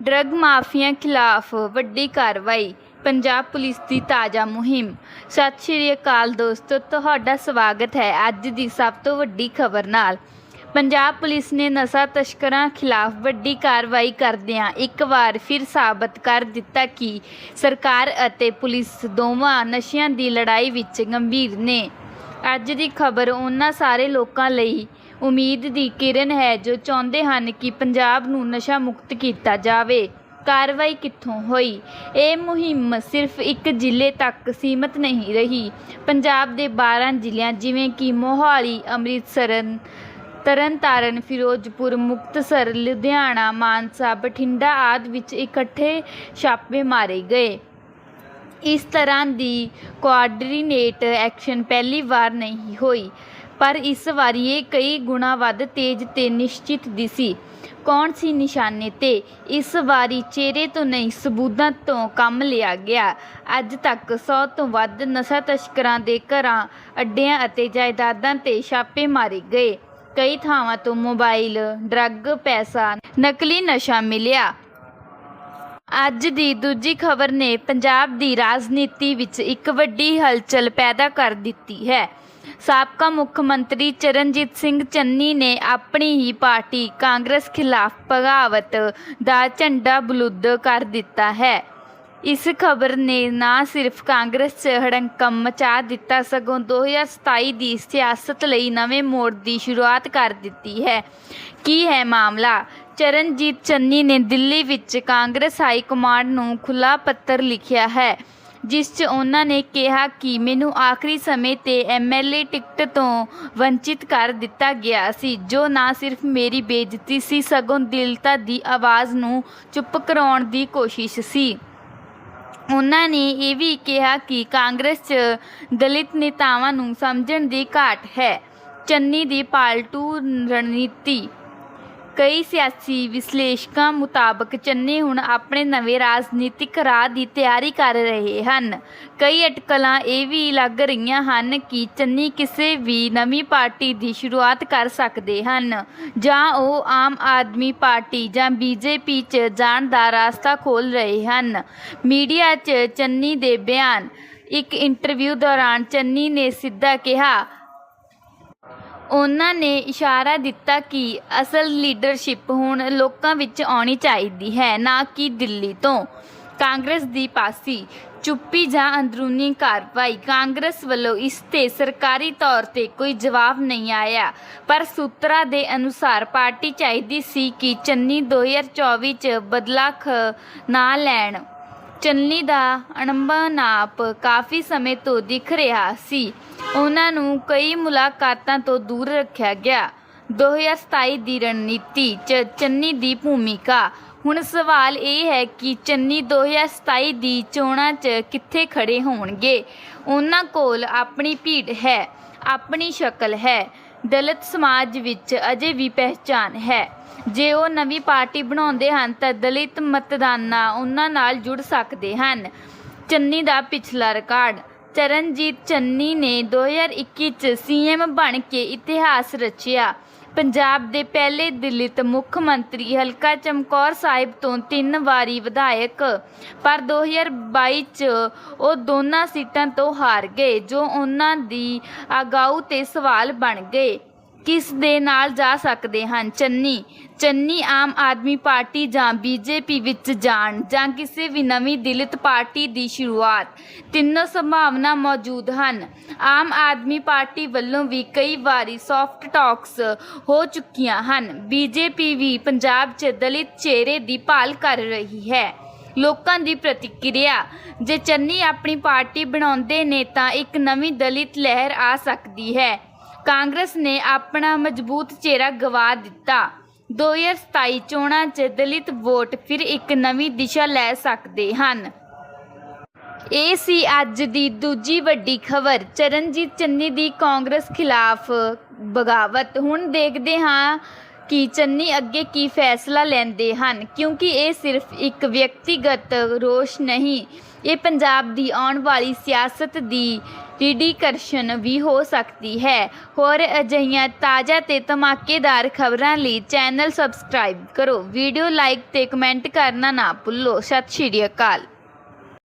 Drug mafia ਖਿਲਾਫ ਵੱਡੀ ਕਾਰਵਾਈ, ਪੰਜਾਬ ਪੁਲਿਸ ਦੀ ਤਾਜ਼ਾ ਮੁਹਿੰਮ। ਸਤਿ ਸ਼੍ਰੀ ਅਕਾਲ ਦੋਸਤੋ, ਤੁਹਾਡਾ ਸਵਾਗਤ ਹੈ ਅੱਜ ਦੀ ਸਭ ਤੋਂ ਵੱਡੀ ਖਬਰ ਨਾਲ। ਪੰਜਾਬ ਪੁਲਿਸ ਨੇ ਨਸ਼ਾ ਤਸਕਰਾਂ ਖਿਲਾਫ ਵੱਡੀ ਕਾਰਵਾਈ ਕਰਦਿਆਂ ਇੱਕ ਵਾਰ ਫਿਰ ਸਾਬਤ ਕਰ ਦਿੱਤਾ ਕਿ ਸਰਕਾਰ ਅਤੇ ਪੁਲਿਸ ਦੋਵਾਂ ਨਸ਼ਿਆਂ ਦੀ ਲੜਾਈ ਵਿੱਚ ਗੰਭੀਰ ਨੇ। ਅੱਜ ਦੀ ਖਬਰ ਉਹਨਾਂ ਸਾਰੇ ਲੋਕਾਂ ਲਈ ਉਮੀਦ ਦੀ ਕਿਰਨ ਹੈ ਜੋ ਚਾਹੁੰਦੇ ਹਨ ਕਿ ਪੰਜਾਬ ਨੂੰ ਨਸ਼ਾ ਮੁਕਤ ਕੀਤਾ ਜਾਵੇ। ਕਾਰਵਾਈ ਕਿੱਥੋਂ ਹੋਈ? ਇਹ ਮੁਹਿੰਮ ਸਿਰਫ ਇੱਕ ਜ਼ਿਲ੍ਹੇ ਤੱਕ ਸੀਮਤ ਨਹੀਂ ਰਹੀ। ਪੰਜਾਬ ਦੇ 12 ਜ਼ਿਲ੍ਹਿਆਂ ਜਿਵੇਂ ਕਿ ਮੋਹਾਲੀ, ਅੰਮ੍ਰਿਤਸਰ, ਤਰਨਤਾਰਨ, ਫਿਰੋਜ਼ਪੁਰ, ਮੁਕਤਸਰ, ਲੁਧਿਆਣਾ, ਮਾਨਸਾ, ਬਠਿੰਡਾ ਆਦਿ ਵਿੱਚ ਇਕੱਠੇ ਛਾਪੇ ਮਾਰੇ ਗਏ। ਇਸ ਤਰ੍ਹਾਂ ਦੀ ਕੋਆਰਡੀਨੇਟ ਐਕਸ਼ਨ ਪਹਿਲੀ ਵਾਰ ਨਹੀਂ ਹੋਈ। ਪਰ ਇਸ ਵਾਰੀ ਇਹ ਕਈ ਗੁਣਾ ਵੱਧ ਤੇਜ਼ ਤੇ ਨਿਸ਼ਚਿਤ ਦਿਸੀ। ਕੌਣ ਸੀ ਨਿਸ਼ਾਨੇ ਤੇ? ਇਸ ਵਾਰੀ ਚਿਹਰੇ ਤੋਂ ਨਹੀਂ, ਸਬੂਤਾਂ ਤੋਂ ਕੰਮ ਲਿਆ ਗਿਆ। ਅੱਜ ਤੱਕ ਸੌ ਤੋਂ ਵੱਧ ਨਸ਼ਾ ਤਸਕਰਾਂ ਦੇ ਘਰਾਂ, ਅੱਡਿਆਂ ਅਤੇ ਜਾਇਦਾਦਾਂ ਤੇ ਛਾਪੇ ਮਾਰੇ ਗਏ। ਕਈ ਥਾਵਾਂ ਤੋਂ ਮੋਬਾਈਲ, ਡਰੱਗ, ਪੈਸਾ, ਨਕਲੀ ਨਸ਼ਾ ਮਿਲਿਆ। ਅੱਜ ਦੀ ਦੂਜੀ ਖਬਰ ਨੇ ਪੰਜਾਬ ਦੀ ਰਾਜਨੀਤੀ ਵਿੱਚ ਇੱਕ ਵੱਡੀ ਹਲਚਲ ਪੈਦਾ ਕਰ ਦਿੱਤੀ ਹੈ। ਸਾਬਕਾ ਮੁੱਖ ਮੰਤਰੀ ਚਰਨਜੀਤ ਸਿੰਘ ਚੰਨੀ ਨੇ ਆਪਣੀ ਹੀ ਪਾਰਟੀ ਕਾਂਗਰਸ ਖਿਲਾਫ ਬਗਾਵਤ ਦਾ ਝੰਡਾ ਬੁਲੰਦ ਕਰ ਦਿੱਤਾ ਹੈ। ਇਸ ਖਬਰ ਨੇ ਨਾ ਸਿਰਫ ਕਾਂਗਰਸ 'ਚ ਹੜੰਕਮ ਮਚਾ ਦਿੱਤਾ, ਸਗੋਂ 2027 ਦੀ ਸਿਆਸਤ ਲਈ ਨਵੇਂ ਮੋੜ ਦੀ ਸ਼ੁਰੂਆਤ ਕਰ ਦਿੱਤੀ ਹੈ। ਕੀ ਹੈ ਮਾਮਲਾ? ਚਰਨਜੀਤ ਚੰਨੀ ਨੇ ਦਿੱਲੀ ਵਿੱਚ ਕਾਂਗਰਸ ਹਾਈ ਕਮਾਂਡ ਨੂੰ ਖੁੱਲਾ ਪੱਤਰ ਲਿਖਿਆ ਹੈ। ਜਿਸ 'ਚ ਉਹਨਾਂ ਨੇ ਕਿਹਾ ਕਿ ਮੈਨੂੰ ਆਖਰੀ ਸਮੇਂ ਤੇ ਐਮਐਲਏ ਟਿਕਟ ਤੋਂ ਵੰਚਿਤ ਕਰ ਦਿੱਤਾ ਗਿਆ ਸੀ, ਜੋ ਨਾ ਸਿਰਫ ਮੇਰੀ ਬੇਇੱਜ਼ਤੀ ਸੀ, ਸਗੋਂ ਦਿਲਤਾ ਦੀ ਆਵਾਜ਼ ਨੂੰ ਚੁੱਪ ਕਰਾਉਣ ਦੀ ਕੋਸ਼ਿਸ਼ ਸੀ। ਉਹਨਾਂ ਨੇ ਇਹ ਵੀ ਕਿਹਾ ਕਿ ਕਾਂਗਰਸ 'ਚ ਦਲਿਤ ਨੇਤਾਵਾਂ ਨੂੰ ਸਮਝਣ ਦੀ ਘਾਟ ਹੈ। ਚੰਨੀ ਦੀ ਪਾਲਤੂ ਰਣਨੀਤੀ ਕਈ ਸਿਆਸੀ ਵਿਸ਼ਲੇਸ਼ਕਾਂ ਮੁਤਾਬਕ ਚੰਨੀ ਹੁਣ ਆਪਣੇ ਨਵੇਂ ਰਾਜਨੀਤਿਕ ਰਾਹ ਦੀ ਤਿਆਰੀ ਕਰ ਰਹੇ ਹਨ। ਕਈ ਅਟਕਲਾਂ ਇਹ ਵੀ ਲੱਗ ਰਹੀਆਂ ਹਨ ਕਿ ਚੰਨੀ ਕਿਸੇ ਵੀ ਨਵੀਂ ਪਾਰਟੀ ਦੀ ਸ਼ੁਰੂਆਤ ਕਰ ਸਕਦੇ ਹਨ ਜਾਂ ਉਹ ਆਮ ਆਦਮੀ ਪਾਰਟੀ ਜਾਂ ਬੀਜੇਪੀ 'ਚ ਜਾਣ ਦਾ ਰਸਤਾ ਖੋਲ੍ਹ ਰਹੇ ਹਨ। ਮੀਡੀਆ 'ਚ ਚੰਨੀ ਦੇ ਬਿਆਨ। ਇੱਕ ਇੰਟਰਵਿਊ ਦੌਰਾਨ ਚੰਨੀ ਨੇ ਸਿੱਧਾ ਕਿਹਾ ਉਹਨਾਂ ਨੇ ਇਸ਼ਾਰਾ ਦਿੱਤਾ ਕਿ ਅਸਲ ਲੀਡਰਸ਼ਿਪ ਹੁਣ ਲੋਕਾਂ ਵਿੱਚ ਆਉਣੀ ਚਾਹੀਦੀ ਹੈ, ਨਾ ਕਿ ਦਿੱਲੀ ਤੋਂ। ਕਾਂਗਰਸ ਦੀ ਪਾਸੀ ਚੁੱਪੀ ਜਾਂ ਅੰਦਰੂਨੀ ਕਾਰਵਾਈ। ਕਾਂਗਰਸ ਵੱਲੋਂ ਇਸ ਤੇ ਸਰਕਾਰੀ ਤੌਰ ਤੇ ਕੋਈ ਜਵਾਬ ਨਹੀਂ ਆਇਆ, ਪਰ ਸੂਤਰਾਂ ਦੇ ਅਨੁਸਾਰ ਪਾਰਟੀ ਚਾਹੀਦੀ ਸੀ ਕਿ ਚੰਨੀ 2024 ਚ ਬਦਲਾਖ ਨਾ ਲੈਣ। ਚੰਨੀ ਦਾ ਅਣਬਾ ਨਾਪ ਕਾਫੀ ਸਮੇਂ ਤੋਂ ਦਿਖ ਰਿਹਾ ਸੀ। ਉਹਨਾਂ ਨੂੰ ਕਈ ਮੁਲਾਕਾਤਾਂ ਤੋਂ ਦੂਰ ਰੱਖਿਆ ਗਿਆ। 2027 ਦੀ ਰਣਨੀਤੀ 'ਚ ਚੰਨੀ ਦੀ ਭੂਮਿਕਾ। ਹੁਣ ਸਵਾਲ ਇਹ ਹੈ ਕਿ ਚੰਨੀ 2027 ਦੀ ਚੋਣਾਂ 'ਚ ਕਿੱਥੇ ਖੜੇ ਹੋਣਗੇ? ਉਹਨਾਂ ਕੋਲ ਆਪਣੀ ਭੀੜ ਹੈ, ਆਪਣੀ ਸ਼ਕਲ ਹੈ। ਦਲਿਤ ਸਮਾਜ ਵਿੱਚ ਅਜੇ ਵੀ ਪਹਿਚਾਨ ਹੈ। ਜੇ ਉਹ ਨਵੀਂ ਪਾਰਟੀ ਬਣਾਉਂਦੇ ਹਨ, ਤਾਂ ਦਲਿਤ ਮਤਦਾਨਾ ਉਹਨਾਂ ਨਾਲ ਜੁੜ ਸਕਦੇ ਹਨ। ਚੰਨੀ ਦਾ ਪਿਛਲਾ ਰਿਕਾਰਡ, ਚਰਨਜੀਤ ਚੰਨੀ ਨੇ 2021 ਚ ਸੀਐਮ ਬਣ ਕੇ ਇਤਿਹਾਸ ਰਚਿਆ। ਪੰਜਾਬ ਦੇ ਪਹਿਲੇ ਦਲਿਤ ਮੁੱਖ ਮੰਤਰੀ ਹਲਕਾ ਚਮਕੌਰ ਸਾਹਿਬ ਤੋਂ ਤਿੰਨ ਵਾਰੀ ਵਿਧਾਇਕ। ਪਰ 2022 ਚ ਉਹ ਦੋਨਾਂ ਸੀਟਾਂ ਤੋਂ ਹਾਰ ਗਏ, ਜੋ ਉਹਨਾਂ ਦੀ ਅਗਾਊ ਤੇ ਸਵਾਲ ਬਣ ਗਏ। ਕਿਸ ਦੇ ਨਾਲ ਜਾ ਸਕਦੇ ਹਨ? ਚੰਨੀ ਚੰਨੀ ਆਮ ਆਦਮੀ ਪਾਰਟੀ ਜਾਂ ਬੀਜੇਪੀ ਵਿੱਚ ਜਾਣ ਜਾਂ ਕਿਸੇ ਵੀ ਨਵੀਂ ਦਲਿਤ ਪਾਰਟੀ ਦੀ ਸ਼ੁਰੂਆਤ? ਤਿੰਨੋਂ ਸੰਭਾਵਨਾ ਮੌਜੂਦ ਹਨ। ਆਮ ਆਦਮੀ ਪਾਰਟੀ ਵੱਲੋਂ ਵੀ ਕਈ ਵਾਰੀ ਸੌਫਟ ਟਾਕਸ ਹੋ ਚੁੱਕੀਆਂ ਹਨ। ਬੀਜੇਪੀ ਵੀ ਪੰਜਾਬ 'ਚ ਦਲਿਤ ਚਿਹਰੇ ਦੀ ਭਾਲ ਕਰ ਰਹੀ ਹੈ। ਲੋਕਾਂ ਦੀ ਪ੍ਰਤੀਕਿਰਿਆ, ਜੇ ਚੰਨੀ ਆਪਣੀ ਪਾਰਟੀ ਬਣਾਉਂਦੇ ਨੇ ਤਾਂ ਇੱਕ ਨਵੀਂ ਦਲਿਤ ਲਹਿਰ ਆ ਸਕਦੀ ਹੈ। ਕਾਂਗਰਸ ਨੇ ਆਪਣਾ ਮਜ਼ਬੂਤ ਚਿਹਰਾ ਗਵਾ ਦਿੱਤਾ। 2027 ਚੋਣਾਂ 'ਚ ਦਲਿਤ ਵੋਟ ਫਿਰ ਇੱਕ ਨਵੀਂ ਦਿਸ਼ਾ ਲੈ ਸਕਦੇ ਹਨ। ਇਹ ਸੀ ਅੱਜ ਦੀ ਦੂਜੀ ਵੱਡੀ ਖਬਰ। ਚਰਨਜੀਤ ਚੰਨੀ ਦੀ ਕਾਂਗਰਸ ਖਿਲਾਫ ਬਗਾਵਤ। ਹੁਣ ਦੇਖਦੇ ਹਾਂ ਕਿ ਚੰਨੀ ਅੱਗੇ ਕੀ ਫੈਸਲਾ ਲੈਂਦੇ ਹਨ, ਕਿਉਂਕਿ ਇਹ ਸਿਰਫ ਇੱਕ ਵਿਅਕਤੀਗਤ ਰੋਸ਼ ਨਹੀਂ ਇਹ ਪੰਜਾਬ ਦੀ ਆਉਣ ਵਾਲੀ ਸਿਆਸਤ ਦੀ ਰੀਡੀਕਰਸ਼ਨ ਵੀ ਹੋ ਸਕਦੀ ਹੈ। ਹੋਰ ਅਜਿਹੀਆਂ ਤਾਜ਼ਾ ਤੇ ਧਮਾਕੇਦਾਰ ਖਬਰਾਂ ਲਈ ਚੈਨਲ ਸਬਸਕ੍ਰਾਈਬ ਕਰੋ। ਵੀਡੀਓ ਲਾਈਕ ਤੇ ਕਮੈਂਟ ਕਰਨਾ ਨਾ ਭੁੱਲੋ। ਸਤਿ ਸ਼੍ਰੀ ਅਕਾਲ।